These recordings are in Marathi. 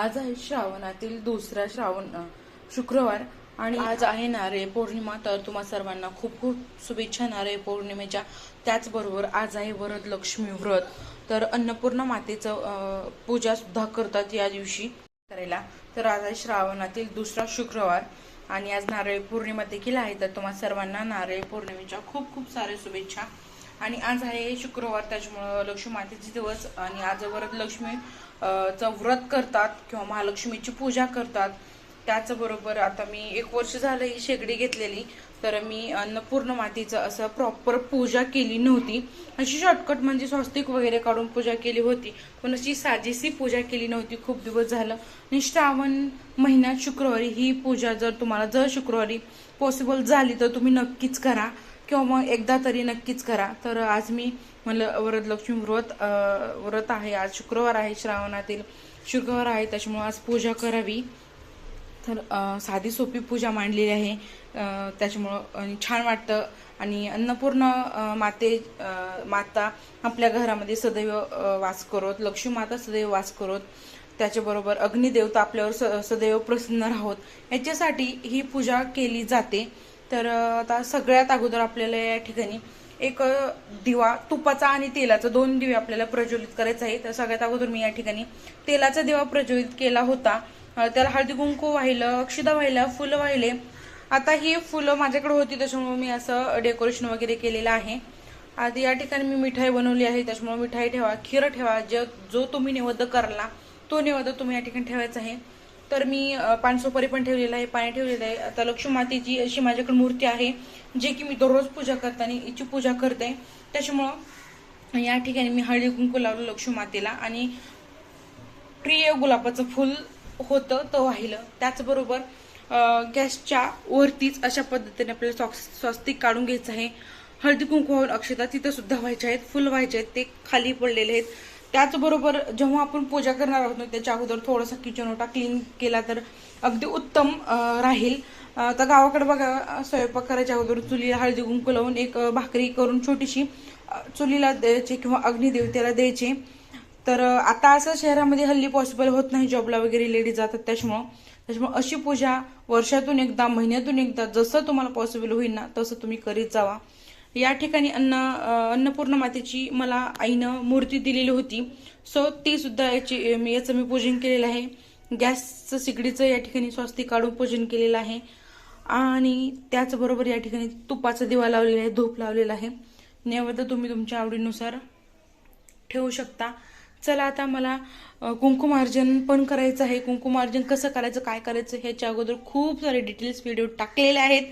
आज आहे श्रावणातील दुसरा श्रावण शुक्रवार. आणि आज आहे नारे पौर्णिमा तर तुम्हा सर्वांना खूप खूप शुभेच्छा नारे पौर्णिमेच्या. त्याचबरोबर आज आहे वरद लक्ष्मी व्रत. तर अन्नपूर्णा मातेचं पूजा सुद्धा करतात या दिवशी करायला. तर आज आहे श्रावणातील दुसरा शुक्रवार. आणि आज नारळी पौर्णिमा देखील आहे तर तुम्हा सर्वांना नारळी पौर्णिमेच्या खूप खूप साऱ्या शुभेच्छा. आणि आज आहे शुक्रवार त्याच्यामुळं लक्ष्मी मातेचे दिवस आणि आज वरद लक्ष्मी चं व्रत करतात किंवा महालक्ष्मीची पूजा करतात. त्याचबरोबर आता मी एक वर्ष झालं ही शेगडी घेतलेली तर मी अन्नपूर्ण मातीचं असं प्रॉपर पूजा केली नव्हती. अशी शॉर्टकट म्हणजे स्वस्तिक वगैरे काढून पूजा केली होती पण अशी साजेशी पूजा केली नव्हती. खूप दिवस झालं. आणि श्रावण महिन्यात शुक्रवारी ही पूजा जर तुम्हाला जर शुक्रवारी पॉसिबल झाली तर तुम्ही नक्कीच करा. किंवा मग एकदा तरी नक्कीच करा. तर आज मी म्हणलं वरदलक्ष्मी व्रत लक्ष्मी व्रत आहे. आज शुक्रवार आहे श्रावणातील. शुक्रवार आहे त्याच्यामुळे आज पूजा करावी. तर साधी सोपी पूजा मांडलेली आहे. त्याच्यामुळं छान वाटतं. आणि अन्नपूर्ण माते माता आपल्या घरामध्ये सदैव वास करत लक्ष्मी माता सदैव वास करत त्याच्याबरोबर अग्निदेवता आपल्यावर स सदैव प्रसन्न राहोत. याच्यासाठी ही पूजा केली जाते. तर आता सगळ्यात अगोदर आपल्याला या ठिकाणी एक दिवा तुपाचा आणि तेलाचा दोन दिवे आपल्याला प्रज्वलित करायचं आहे तर सगळ्यात अगोदर मी या ठिकाणी तेलाचा दिवा प्रज्वलित केला होता. त्याला हळदी कुंकू वाहिलं अक्षदा वाहिलं फुलं वाहिले. आता ही फुलं माझ्याकडे होती त्याच्यामुळे मी असं डेकोरेशन वगैरे केलेलं आहे. आधी या ठिकाणी मी मिठाई बनवली आहे त्याच्यामुळे मिठाई ठेवा खीर ठेवा जे जो तुम्ही निवेद्य करला तो निवेद्य तुम्ही या ठिकाणी ठेवायचा आहे. तर मी पानसोपारी पण ठेवलेलं आहे पाणी ठेवलेलं आहे. आता लक्ष्मी मातेची अशी माझ्याकडे मूर्ती आहे जे की मी दररोज पूजा करताना हिची पूजा करते. त्याच्यामुळं या ठिकाणी मी हळदी कुंकू लावलं लक्ष्मी मातेला आणि प्रिय गुलाबाचं फुल होतं तर वाहिलं. त्याचबरोबर गॅसच्या वरतीच अशा पद्धतीने आपल्याला स्वॉक्स स्वस्तिक काढून घ्यायचं आहे. हळदी कुंकू वाहून अक्षता तिथं सुद्धा व्हायचे आहेत फुल व्हायचे आहेत ते खाली पडलेले आहेत. त्याचबरोबर जेव्हा आपण पूजा करणार आहोत त्याच्या अगोदर थोडासा किचन ओटा क्लीन केला तर अगदी उत्तम राहील. तर गावाकडे बघा स्वयंपाक करायच्या अगोदर चुलीला हळदी कुंकू लावून एक भाकरी करून छोटीशी चुलीला द्यायची किंवा अग्निदेवतेला द्यायची. तर आता असं शहरामध्ये हल्ली पॉसिबल होत नाही जॉबला वगैरे लेडीज जातात त्याच्यामुळं. त्याच्यामुळे अशी पूजा वर्षातून एकदा महिन्यातून एकदा जसं तुम्हाला पॉसिबल होईल ना तसं तुम्ही करीत जावा. या ठिकाणी अन्न अन्नपूर्ण मातेची मला आईनं मूर्ती दिलेली होती. सो ती सुद्धा याची मी याचं मी पूजन केलेलं आहे. गॅसचं सिगडीचं या ठिकाणी स्वस्ती काढून पूजन केलेलं आहे. आणि त्याचबरोबर या ठिकाणी तुपाचा दिवा लावलेला आहे धूप लावलेला आहे. नैवेद्य तुम्ही तुमच्या आवडीनुसार ठेवू शकता. चला आता मला कुंकुमार्जन पण करायचं आहे. कुंकुमार्जन कसं करायचं काय करायचं ह्याच्या अगोदर खूप सारे डिटेल्स व्हिडिओ टाकलेले आहेत.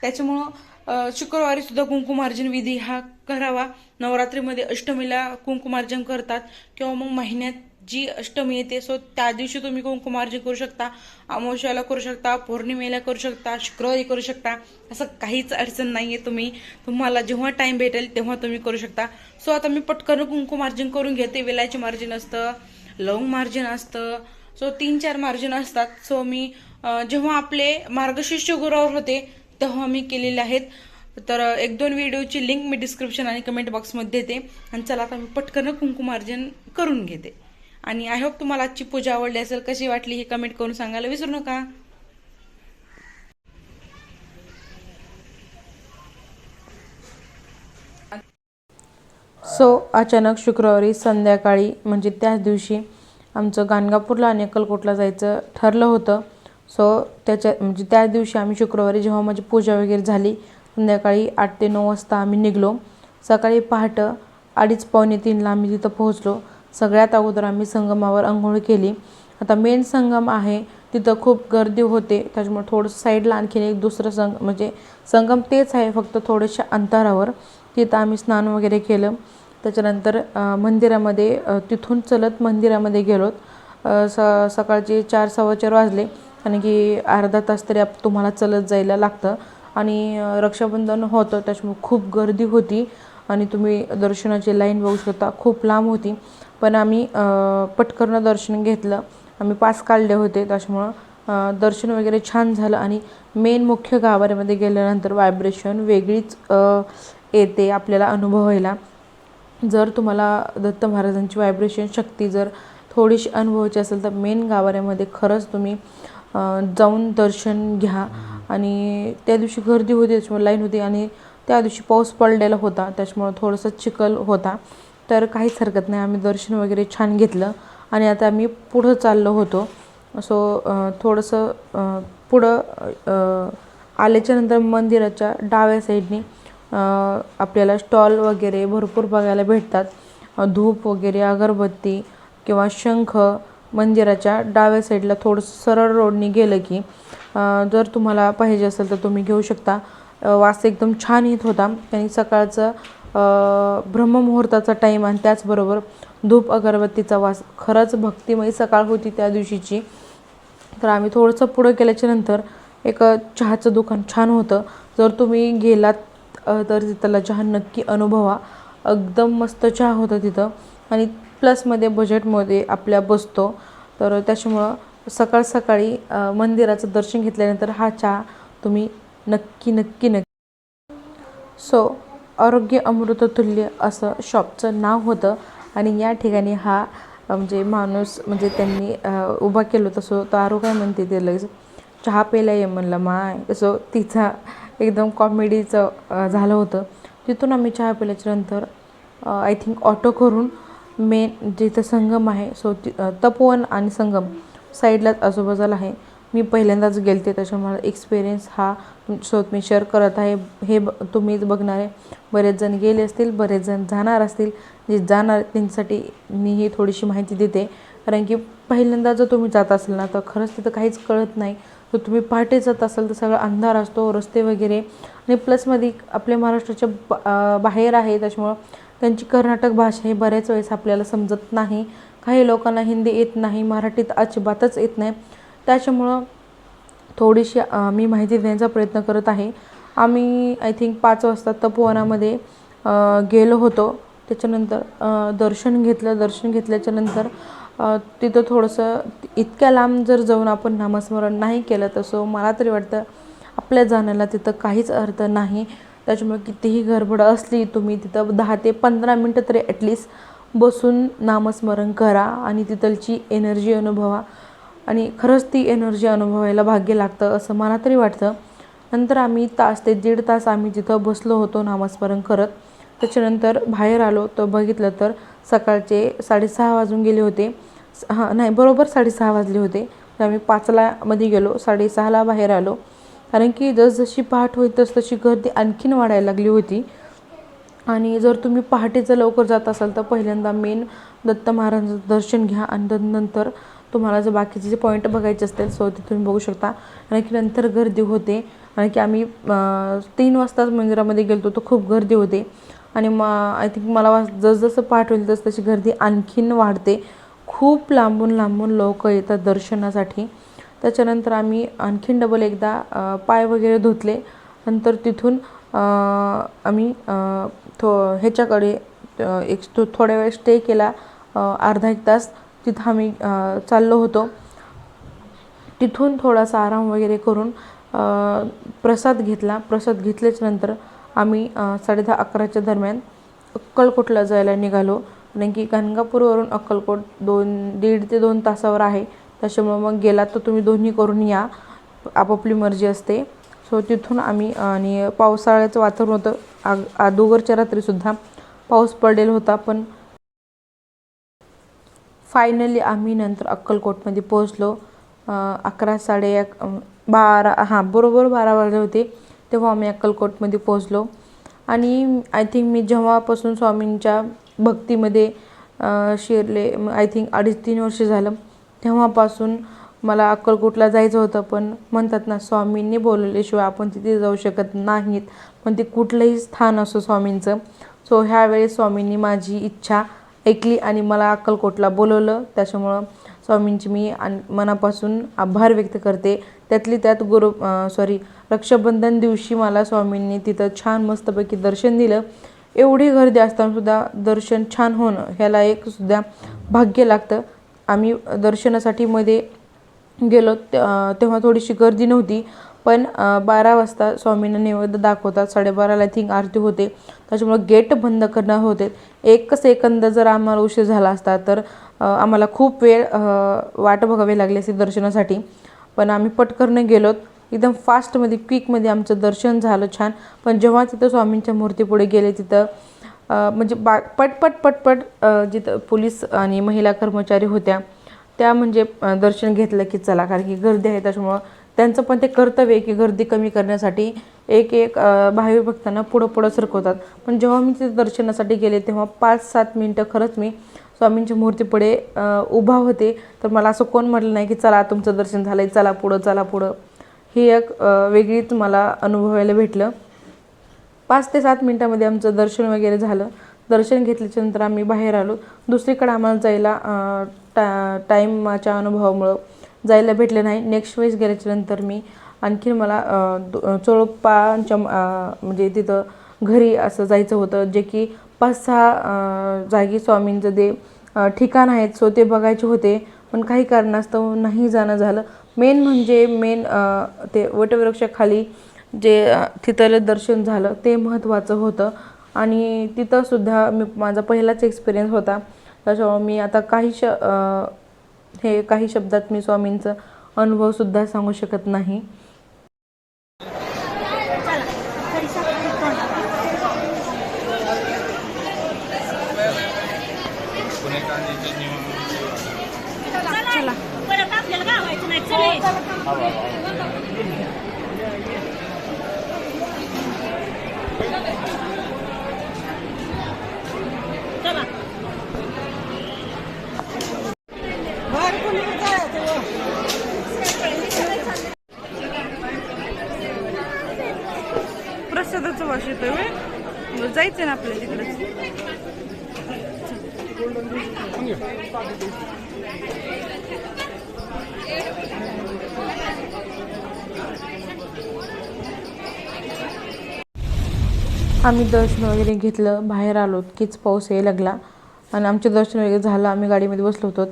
त्याच्यामुळं शुक्रवारी सुद्धा कुंकुमार्जन विधी हा करावा. नवरात्रीमध्ये अष्टमीला कुंकुमार्जन करतात किंवा मग महिन्यात जी अष्टमी येते सो त्या दिवशी तुम्ही कुंकुमार्जन करू शकता अमावस्याला करू शकता पौर्णिमेला करू शकता शुक्रवारी करू शकता असं काहीच अडचण नाही आहे तुम्ही. तुम्हाला जेव्हा टाइम भेटेल तेव्हा तुम्ही करू शकता. सो आता मी पटकन कुंकुमार्जन करून घेते. विलायचे मार्जिन असतं लवंग मार्जिन असतं सो तीन चार मार्जिन असतात. सो मी जेव्हा आपले मार्गशीर्ष गुरुवार होते तेव्हा मी केलेले आहेत. तर एक दोन व्हिडिओची लिंक मी डिस्क्रिप्शन आणि कमेंट बॉक्समध्ये देते. आणि चला आता मी पटकन कुंकुमार्जन करून घेते. आणि आय होप तुम्हाला आजची पूजा आवडली असेल कशी वाटली हे कमेंट करून सांगायला विसरू नका. सो अचानक शुक्रवारी संध्याकाळी म्हणजे त्याच दिवशी आमचं गाणगापूरला आणि अक्कलकोटला जायचं ठरलं होतं. सो त्याच्या म्हणजे त्या दिवशी आम्ही शुक्रवारी जेव्हा माझी पूजा वगैरे झाली संध्याकाळी आठ ते नऊ वाजता आम्ही निघलो. सकाळी पहाटं अडीच पावणे तीनला आम्ही तिथं पोहोचलो. सगळ्यात अगोदर आम्ही संगमावर आंघोळ केली. आता मेन संगम आहे तिथं खूप गर्दी होते. त्याच्यामुळे थोडंसं साईडला आणखीन एक दुसरं संग म्हणजे संगम तेच आहे फक्त थोड्याशा अंतरावर. तिथं आम्ही स्नान वगैरे केलं. त्याच्यानंतर मंदिरामध्ये तिथून चलत मंदिरामध्ये गेलोत. स सकाळचे चार सव्वा चार वाजले. कारण की अर्धा तास तरी आप तुम्हाला चलत जायला लागतं. आणि रक्षाबंधन होतं त्याच्यामुळे खूप गर्दी होती. आणि तुम्ही दर्शनाची लाईन बघू शकता खूप लांब होती. पण आम्ही पटकन दर्शन घेतलं. आम्ही पास काढले होते त्याच्यामुळं दर्शन वगैरे छान झालं. आणि मेन मुख्य गाभाऱ्यामध्ये गेल्यानंतर व्हायब्रेशन वेगळीच येते आपल्याला अनुभवायला. जर तुम्हाला दत्त महाराजांची व्हायब्रेशन शक्ती जर थोडीशी अनुभवायची असेल तर मेन गाभाऱ्यामध्ये खरंच तुम्ही जाऊन दर्शन घ्या. आणि त्या दिवशी गर्दी होती त्याच्यामुळे लाईन होती आणि त्या दिवशी पाऊस पडलेला होता त्याच्यामुळं थोडंसं चिखल होता. तर काहीच हरकत नाही आम्ही दर्शन वगैरे छान घेतलं आणि आता आम्ही पुढं चाललो होतो. सो थोडंसं पुढं आल्याच्यानंतर मंदिराच्या डाव्या साईडने आपल्याला स्टॉल वगैरे भरपूर बघायला भेटतात. धूप वगैरे अगरबत्ती किंवा शंख मंदिराच्या डाव्या साईडला थोडंसं सरळ रोडनी गेलं की जर तुम्हाला पाहिजे असेल तर तुम्ही घेऊ शकता. वास एकदम छान येत होता आणि सकाळचं ब्रह्ममुहूर्ताचा टाईम आणि त्याचबरोबर धूप अगरबत्तीचा वास. खरंच भक्तिमयी सकाळ होती त्या दिवशीची. तर आम्ही थोडंसं पुढं गेल्याच्यानंतर एक चहाचं दुकान छान होतं. जर तुम्ही गेलात तर तिथला चहा नक्की अनुभवा. एकदम मस्त चहा होता तिथं. आणि प्लसमध्ये बजेटमध्ये आपल्या बसतो. तर त्याच्यामुळं सकाळ सकाळी मंदिराचं दर्शन घेतल्यानंतर हा चहा तुम्ही नक्की नक्की नक्की सो आरोग्य अमृततुल्य असं शॉपचं नाव होतं आणि या ठिकाणी हा म्हणजे माणूस म्हणजे त्यांनी उभा केलं होतं. सो तो आरो काय म्हणते ते लगेच चहा प्यायला ये म्हणलं. माय सो तिचा एकदम कॉमेडीचं झालं होतं. तिथून आम्ही चहा पिल्याच्या आय थिंक ऑटो करून मेन जिथं संगम आहे सो ति तपोवन आणि संगम साईडलाच आजूबाजूला आहे. मी पहिल्यांदाच गेलते त्याच्यामुळे एक्सपिरियन्स हा सो मी शेअर करत आहे. हे ब तुम्हीच बघणारे बरेच जण गेले असतील बरेच जण जाणार असतील. जे जाणार त्यांच्यासाठी मी ही थोडीशी माहिती देते. कारण की पहिल्यांदा जर तुम्ही जात असाल ना तर खरंच तिथं काहीच कळत नाही. तर तुम्ही पहाटे जात असाल तर सगळा अंधार असतो रस्ते वगैरे. आणि प्लसमध्ये आपल्या महाराष्ट्राच्या बा बाहेर आहे त्याच्यामुळं त्यांची कर्नाटक भाषा ही बऱ्याच वेळेस आपल्याला समजत नाही. काही लोकांना हिंदी येत नाही मराठीत अजिबातच येत नाही. त्याच्यामुळं थोडीशी मी माहिती देण्याचा प्रयत्न करत आहे. आम्ही आय थिंक पाच वाजता तपोवनामध्ये गेलो होतो. त्याच्यानंतर दर्शन घेतलं. दर्शन घेतल्याच्यानंतर तिथं थोडंसं इतक्या लांब जर जाऊन आपण नामस्मरण नाही केलं तसं मला तरी वाटतं आपल्या जाण्याला तिथं काहीच अर्थ नाही. त्याच्यामुळे कितीही गडबड असली तुम्ही तिथं दहा ते पंधरा मिनटं तरी ॲटलिस्ट बसून नामस्मरण करा आणि तिथलची एनर्जी अनुभवा. आणि खरंच ती एनर्जी अनुभवायला भाग्य लागतं असं मला तरी वाटतं. नंतर आम्ही तास ते दीड तास आम्ही तिथं बसलो होतो नामस्मरण करत त्याच्यानंतर बाहेर आलो तर बघितलं तर सकाळचे साडेसहा वाजून गेले होते. स- हां नाही बरोबर साडेसहा वाजले होते. तर आम्ही पाचला मध्ये गेलो साडेसहाला बाहेर आलो. कारण की जसजशी पहाट होईल तसतशी गर्दी आणखीन वाढायला लागली होती. आणि जर तुम्ही पहाटेचं लवकर जात असाल तर पहिल्यांदा मेन दत्त महाराजांचं दर्शन घ्या आणि नंतर तुम्हाला जर बाकीचे जे पॉईंट बघायचे असतील सो ते तुम्ही बघू शकता. आणि की नंतर गर्दी होते. आणि की आम्ही तीन वाजताच मंदिरामध्ये गेलो तर खूप गर्दी होते. आणि मग आय थिंक मला वास जसजसं पाठ होईल तस तशी गर्दी आणखीन वाढते. खूप लांबून लांबून लोक येतात दर्शनासाठी. त्याच्यानंतर आम्ही आणखीन डबल एकदा पाय वगैरे धुतले. नंतर तिथून आम्ही थो ह्याच्याकडे एक थो थोड्या वेळ स्टे केला. अर्धा एक तास तिथं आम्ही चाललो होतो. तिथून थोडासा आराम वगैरे करून प्रसाद घेतला. प्रसाद घेतल्याच्या नंतर आम्ही साडेदहा अकराच्या दरम्यान अक्कलकोटला जायला निघालो. कारण की गाणगापूरवरून अक्कलकोट दोन दीड ते दोन तासावर आहे. त्याच्यामुळं मग गेलात तर तुम्ही दोन्ही करून या. आपापली मर्जी असते. सो तिथून आम्ही आणि पावसाळ्याचं वातावरण होतं. आग अदोगरच्या रात्रीसुद्धा पाऊस पडलेला होता पण फायनली आम्ही नंतर अक्कलकोटमध्ये पोहोचलो. अकरा साडे अक बारा हां बरोबर बारा वाजले होते तेव्हा आम्ही अक्कलकोटमध्ये पोहोचलो. आणि आय थिंक मी जेव्हापासून स्वामींच्या भक्तीमध्ये शिरले आय थिंक अडीच तीन वर्ष झालं. तेव्हापासून मला अक्कलकोटला जायचं होतं पण म्हणतात ना स्वामींनी बोलवल्याशिवाय आपण तिथे जाऊ शकत नाहीत. पण ते कुठलंही स्थान असो स्वामींचं. सो ह्यावेळेस स्वामींनी माझी इच्छा ऐकली आणि मला अक्कलकोटला बोलवलं. त्याच्यामुळं स्वामींची मी आणि मनापासून आभार व्यक्त करते. त्यातली त्यात गुरु सॉरी रक्षाबंधन दिवशी मला स्वामींनी तिथं छान मस्तपैकी दर्शन दिलं. एवढी गर्दी असतानासुद्धा दर्शन छान होणं ह्याला एक सुद्धा भाग्य लागतं. आम्ही दर्शनासाठी मध्ये गेलो तेव्हा थोडीशी गर्दी नव्हती. पण बारा वाजता स्वामींना नैवेद्य दाखवतात साडेबाराला आय थिंक आरती होते. त्याच्यामुळं गेट बंद करणार होते. एक सेकंद जर आम्हाला उशीर झाला असता तर आम्हाला खूप वेळ वाट बघावी लागली असती दर्शनासाठी. पण आम्ही पटकरनं गेलोत एकदम फास्टमध्ये क्विकमध्ये आमचं दर्शन झालं छान. पण जेव्हा तिथं स्वामींच्या मूर्तीपुढे गेले तिथं म्हणजे बा पटपट पटपट जिथं पोलीस आणि महिला कर्मचारी होत्या त्या म्हणजे दर्शन घेतलं की चला कारण की गर्दी आहे त्याच्यामुळं त्यांचं पण ते कर्तव्य आहे की गर्दी कमी करण्यासाठी एक एक भावी भक्तांना पुढं पुढं सरकवतात. पण जेव्हा मी तिथे दर्शनासाठी गेले तेव्हा पाच सात मिनटं खरंच मी स्वामींच्या मूर्तीपुढे उभा होते. तर मला असं कोण म्हटलं नाही की चला तुमचं दर्शन झालं आहे चला पुढं चला पुढं. ही एक वेगळीच मला अनुभवायला भेटलं. पाच ते सात मिनटामध्ये आमचं दर्शन वगैरे झालं. दर्शन घेतल्याच्यानंतर आम्ही बाहेर आलो. दुसरीकडे आम्हाला जायला टा टाईमाच्या अनुभवामुळं जायला भेटलं नाही. नेक्स्ट वेळेस गेल्याच्यानंतर मी आणखीन मला अं, चोळप्पांच्या म्हणजे तिथं घरी असं जायचं होतं जे की पाच सहा जागी स्वामींचं जे ठिकाण आहेत सो ते बघायचे होते. पण काही कारणास्तव नाही जाणं झालं. मेन म्हणजे मेन ते वटवृक्षाखाली जे तिथलं दर्शन झालं ते महत्त्वाचं होतं. आणि तिथंसुद्धा मी माझा पहिलाच एक्सपिरियन्स होता. त्याच्यामुळं मी आता काही श हे काही शब्दात मी स्वामींचं अनुभवसुद्धा सांगू शकत नाही. चला प्रसादाचं वास येतोय जायचं ना आपल्या तिकडे आम्ही दर्शन वगैरे घेतलं बाहेर आलो कीच पाऊस यायला लागला. आणि आमचे दर्शन वगैरे झालं आम्ही गाडीमध्ये बसलो होतो.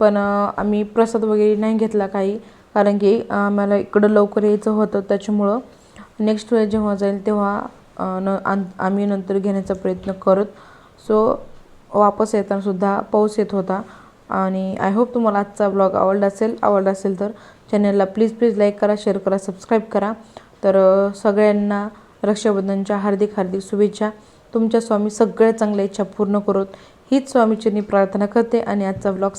पण आम्ही प्रसाद वगैरे नाही घेतला काही कारण की आम्हाला इकडं लवकर यायचं होतं त्याच्यामुळं नेक्स्ट वेळ जेव्हा जाईल तेव्हा न आम्ही नंतर घेण्याचा प्रयत्न करत. सो वापस येतानासुद्धा पाऊस येत होता. आणि आय होप तुम्हाला आजचा ब्लॉग आवडला असेल आवडला असेल तर चॅनलला प्लीज प्लीज लाईक करा शेअर करा सबस्क्राईब करा. तर सगळ्यांना रक्षाबंधनच्या हार्दिक हार्दिक शुभेच्छा. तुमच्या स्वामी सगळ्या चांगल्या इच्छा पूर्ण करोत. हीच स्वामीचरणी प्रार्थना करते आणि आजचा ब्लॉग